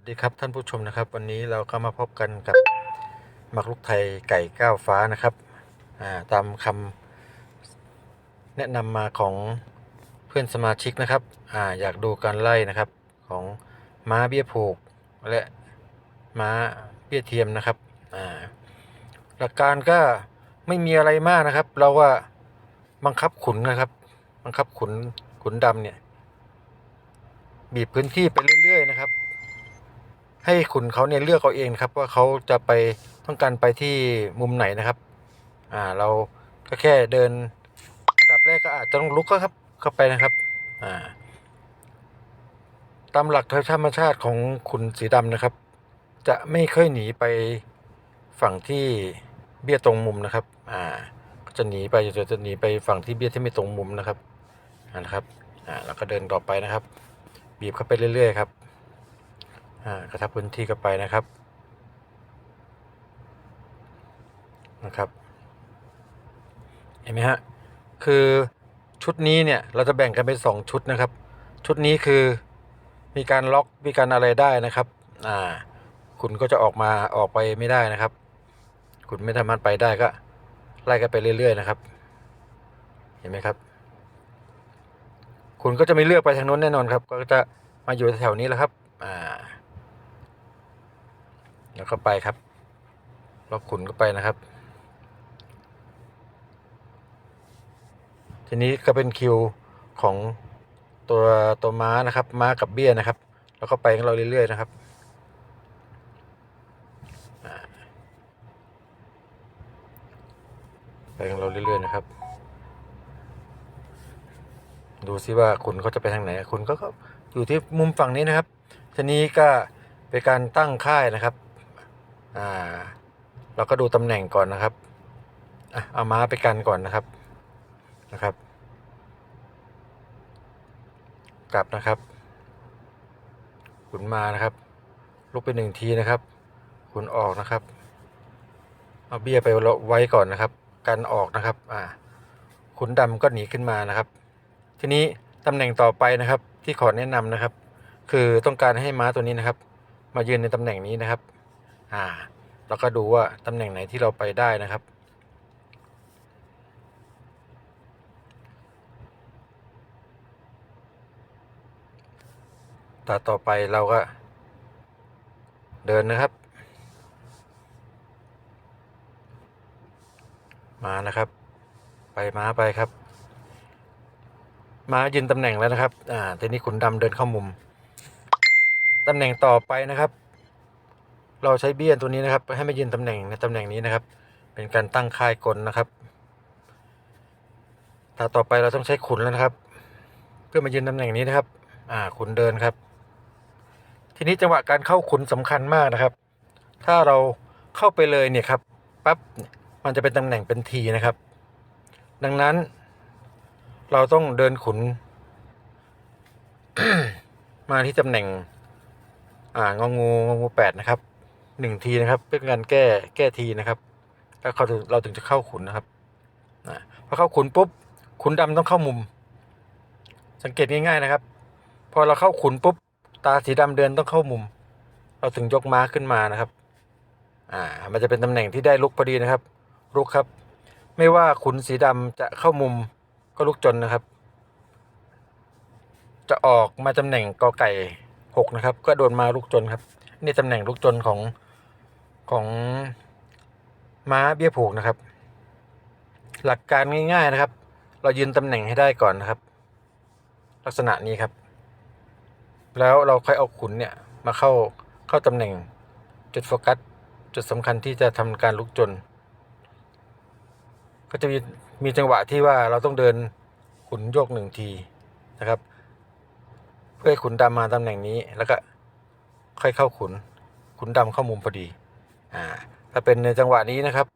วัสดีครับท่านผู้ชมนะครับ วันนี้เราก็มาพบกันกับหมักลูกไทยไก่ก้าวฟ้านะครับาตามคำแนะนำมาของเพื่อนสมาชิกนะครับออยากดูการไล่นะครับของม้าเบี้ยผูกและม้าเบี้ยเทียมนะครับหลักการก็ไม่มีอะไรมากนะครับ เราว่าบังคับขุนนะครับ บังคับขุนขุนดำเนี่ยบีบพื้นที่ไปเรื่อยๆนะครับ ให้ขุนเขาเนี่ยเลือกเอาเองครับ ว่าเขาจะไปต้องการไปที่มุมไหนนะครับ อ่าเราก็แค่เดินอันดับแรกก็อาจจะต้องลุกก็ครับเข้าไปนะครับ อ่า ตามหลักธรรมชาติของขุนสีดำนะครับ จะไม่ค่อยหนีไปฝั่งที่เบี้ยตรงมุมนะครับ อ่า ก็จะหนีไปจะจะหนีไปฝั่งที่เบี้ยที่ไม่ตรงมุมนะครับอ่านะครับ อ่าแล้วก็เดินต่อไปนะครับ บีบเข้าไปเรื่อยๆครับ กระทับพื้นที่เข้าไปนะครับนะครับเห็นไหมฮะคือชุดนี้เนี่ยเราจะแบ่งกันเป็นสองชุดนะครับ ชุดนี้คือมีการล็อกมีการอะไรได้นะครับอ่าคุณก็จะออกมาออกไปไม่ได้นะครับ คุณไม่สามารถไปได้ก็ไล่กันไปเรื่อย ๆ นะครับ เห็นไหมครับ คุณก็จะไม่เลือกไปทางโน้นแน่นอนครับ ก็จะมาอยู่แถวนี้แหละครับ อ่า แล้วก็ไปครับล็อกขุนก็ไปนะครับ ทีนี้ก็เป็นคิวของตัวตัวม้านะครับ ม้ากับเบี้ยนะครับ แล้วก็ไปของเราเรื่อยๆนะครับไปของเราเรื่อยๆนะครับ ดูซิว่าคุณเขาจะไปทางไหน คุณก็อยู่ที่มุมฝั่งนี้นะครับ ทีนี้ก็เป็นการตั้งค่ายนะครับ อ่าเราก็ดูตำแหน่งก่อนนะครับอะเอาม้าไปกันก่อนนะครับนะครับ กลับนะครับขุนมานะครับ ลุกไปหนึ่งทีนะครับขุนออกนะครับ เอาเบี้ยไปไว้ก่อนนะครับ กันออกนะครับอ่าขุนดำก็หนีขึ้นมานะครับ ทีนี้ตำแหน่งต่อไปนะครับ ที่ขอแนะนำนะครับ คือต้องการให้ม้าตัวนี้นะครับ มายืนในตำแหน่งนี้นะครับ อ่า แล้วก็ดูว่าตำแหน่งไหนที่เราไปได้นะครับ ตาต่อไปเราก็ เดินนะครับ มานะครับ ไปม้าไปครับมายืนตำแหน่งแล้วนะครับ อ่า ทีนี้ขุนดำเดินเข้ามุม ตำแหน่งต่อไปนะครับ เราใช้เบี้ยตัวนี้นะครับ ให้มายืนตำแหน่งในตำแหน่งนี้นะครับ เป็นการตั้งค่ายกลนะครับตาต่อไปเราต้องใช้ขุนแล้วนะครับ เพื่อมายืนตำแหน่งนี้นะครับ อ่าขุนเดินครับ ทีนี้จังหวะการเข้าขุนสำคัญมากนะครับ ถ้าเราเข้าไปเลยเนี่ยครับปั๊บมันจะเป็นตำแหน่งเป็นทีนะครับ ดังนั้น เราต้องเดินขุน มาที่ตำแหน่ง อ่างองูงองูแปดนะครับ หนึ่งทีนะครับ เป็นการแก้แก้ทีนะครับแล้วเขาถึงเราถึงจะเข้าขุนนะครับอ่าพอเข้าขุนปุ๊บขุนดำต้องเข้ามุม สังเกตง่ายๆนะครับ พอเราเข้าขุนปุ๊บตาสีดำเดินต้องเข้ามุม เราถึงยกม้าขึ้นมานะครับ อ่า มันจะเป็นตำแหน่งที่ได้ลุกพอดีนะครับลุกครับ ไม่ว่าขุนสีดำจะเข้ามุมก็ลุกจนนะครับ จะออกมาตำแหน่งกอไก่หกนะครับ ก็โดนมาลุกจนครับ นี่ตำแหน่งลุกจนของ ของม้าเบี้ยผูกนะครับ หลักการง่าย ๆนะครับ เรายืนตำแหน่งให้ได้ก่อนนะครับ ลักษณะนี้ครับ แล้วเราค่อยเอาขุนเนี่ยมาเข้าเข้าตำแหน่งจุดโฟกัสจุดสำคัญที่จะทำการลุกจน ก็จะมีมีจังหวะที่ว่าเราต้องเดินขุนโยกหนึ่งทีนะครับ เพื่อให้ขุนดำมาตำแหน่งนี้แล้วก็ค่อยเข้าขุนขุนดำเข้ามุมพอดี อ่าถ้าเป็นในจังหวะนี้นะครับ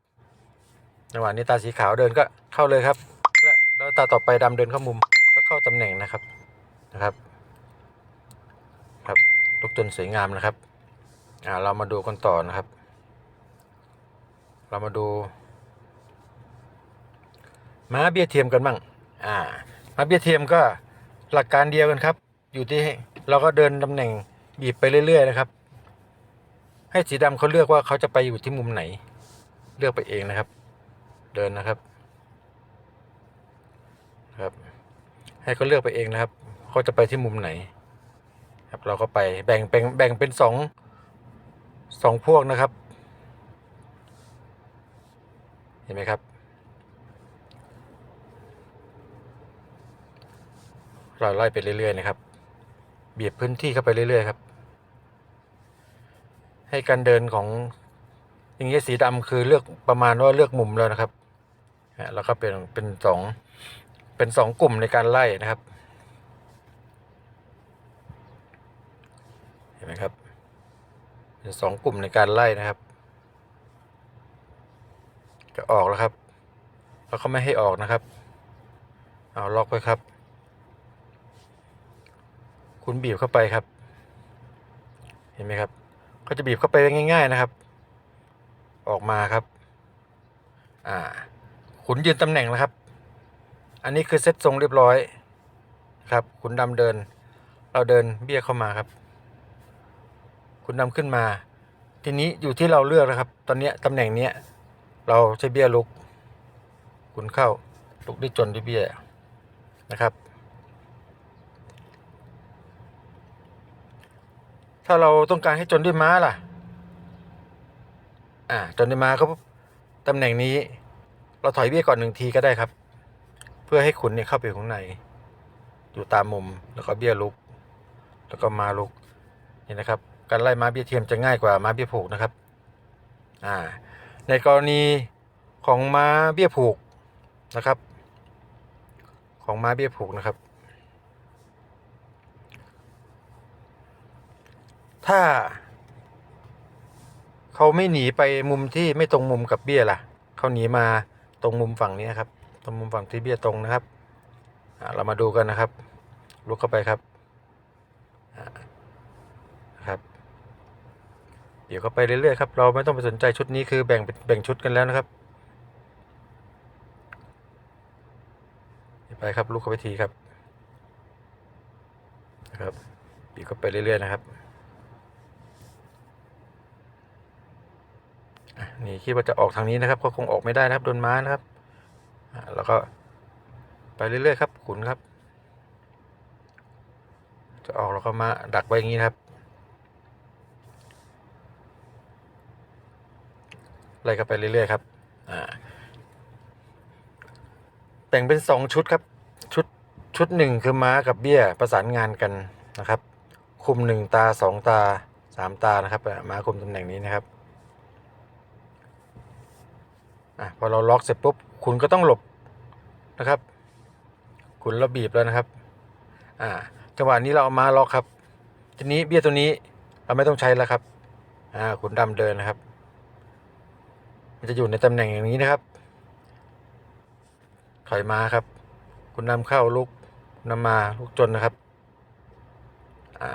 จังหวะนี้ตาสีขาวเดินก็เข้าเลยครับ และแล้วตาต่อไปดำเดินเข้ามุมก็เข้าตำแหน่งนะครับนะครับครับลุกจนสวยงามนะครับอ่าเรามาดูกันต่อนะครับ เรามาดูม้าเบี้ยเทียมกันบ้างอ่าม้าเบี้ยเทียมก็หลักการเดียวกันครับ อยู่ที่เราก็เดินตำแหน่งบีบไปเรื่อย ๆ นะครับ ให้สีดำเขาเลือกว่าเขาจะไปอยู่ที่มุมไหน เลือกไปเองนะครับ เดินนะครับ ครับ ให้เขาเลือกไปเองนะครับเขาจะไปที่มุมไหน ครับเราก็ไปแบ่งเป็นแบ่งเป็นสองสองพวกนะครับ เห็นไหมครับ เราไล่ไปเรื่อยๆนะครับ เบีบพื้นที่เข้าไปเรื่อยๆครับ ให้การเดินของอย่างเงี้ยสีดำคือเลือกประมาณว่าเลือกมุมแล้วนะครับฮะแล้วก็เป็นเป็นสองเป็นสองกลุ่มในการไล่นะครับ เห็นไหมครับเป็นสองกลุ่มในการไล่นะครับ จะออกแล้วครับแล้วเขาไม่ให้ออกนะครับเอาล็อกไว้ครับ คุณบีบเข้าไปครับ เห็นไหมครับ เขาจะบีบเข้าไปง่าย ๆนะครับ ออกมาครับ อ่า ขุนยืนตำแหน่งนะครับ อันนี้คือเซตทรงเรียบร้อยครับขุนดำเดิน เราเดินเบี้ยเข้ามาครับคุณดำขึ้นมา ทีนี้อยู่ที่เราเลือกนะครับ ตอนเนี้ยตำแหน่งเนี้ยเราใช้เบี้ยลุกคุณเข้าลุกได้จนด้วยเบี้ยนะครับ ถ้าเราต้องการให้จนด้วยม้าล่ะ อ่า จนด้วยม้าก็ตำแหน่งนี้ เราถอยเบี้ยก่อนหนึ่งทีก็ได้ครับ เพื่อให้ขุนเนี่ยเข้าไปข้างใน อยู่ตามมุมแล้วก็เบี้ยลุก แล้วก็มาลุกนี่นะครับ การไล่ม้าเบี้ยเทียมจะง่ายกว่าม้าเบี้ยผูกนะครับ อ่า ในกรณีของม้าเบี้ยผูกนะครับ ของม้าเบี้ยผูกนะครับ ถ้า เขาไม่หนีไปมุมที่ไม่ตรงมุมกับเบี้ยล่ะ เขาหนีมาตรงมุมฝั่งนี้ครับ ตรงมุมฝั่งที่เบี้ยตรงนะครับเรามาดูกันนะครับ ลุกเข้าไปครับนะครับ เดี๋ยวเข้าไปเรื่อยๆครับ เราไม่ต้องไปสนใจชุดนี้คือแบ่งเป็นแบ่งชุดกันแล้วนะครับไปครับลุกเข้าไปทีครับนะครับบีบเข้าไปเรื่อยๆนะครับ อะ นี่คิดว่าจะออกทางนี้นะครับ ก็คงออกไม่ได้นะครับโดนม้านะครับแล้วก็ไปเรื่อยๆครับ ขุนครับ จะออกแล้วก็มาดักไว้อย่างนี้นะครับไล่เข้าไปเรื่อยๆครับแบ่งเป็นสองชุดครับชุดชุดหนึ่งคือม้ากับเบี้ยประสานงานกันนะครับ คุมหนึ่งตาสองตาสามตานะครับม้าคุมตำแหน่งนี้นะครับ อะพอเราล็อกเสร็จปุ๊บคุณก็ต้องหลบนะครับ คุณระบีบแล้วนะครับอ่าจังหวะนี้เราเอามาล็อกครับ ทีนี้เบี้ยตัวนี้เราไม่ต้องใช้แล้วครับอ่าขุนดำเดินนะครับ มันจะอยู่ในตำแหน่งอย่างนี้นะครับ ถอยมาครับ คุณนำเข้าลุกนำมาลุกจนนะครับอ่า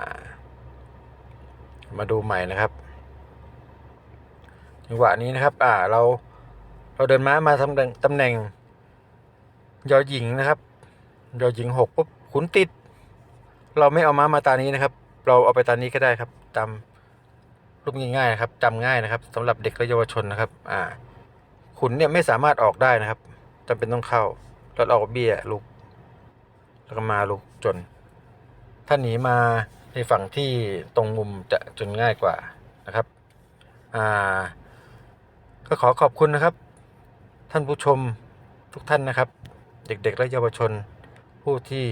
มาดูใหม่นะครับจังหวะนี้นะครับ อ่า เรา เราเดินม้ามาทำแหน่งตำแหน่ง ยอหญิงนะครับ ยอหญิงหกปุ๊บขุนติด เราไม่เอาม้ามาตานี้นะครับ เราเอาไปตานี้ก็ได้ครับจำรูปง่ายๆนะครับจำง่ายนะครับสำหรับเด็กและเยาวชนนะครับ อ่า ขุนเนี่ยไม่สามารถออกได้นะครับจำเป็นต้องเข้าล้วเราเอาเบี้ยลุกแล้วก็มาลุกจน ถ้าหนีมาในฝั่งที่ตรงมุมจะจนง่ายกว่านะครับ อ่า ก็ขอขอบคุณนะครับ ท่านผู้ชมทุกท่านนะครับ เด็กๆ และเยาวชนผู้ที่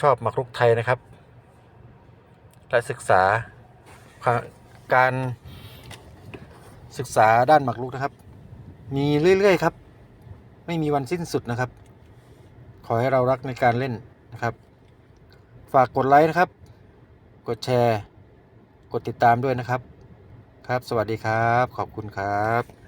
ชอบหมากรุกไทยนะครับ และศึกษาการศึกษาด้านหมากรุกนะครับ มีเรื่อยๆครับ ไม่มีวันสิ้นสุดนะครับ ขอให้เรารักในการเล่นนะครับ ฝากกดไลค์นะครับ กดแชร์ กดติดตามด้วยนะครับ ครับ สวัสดีครับ ขอบคุณครับ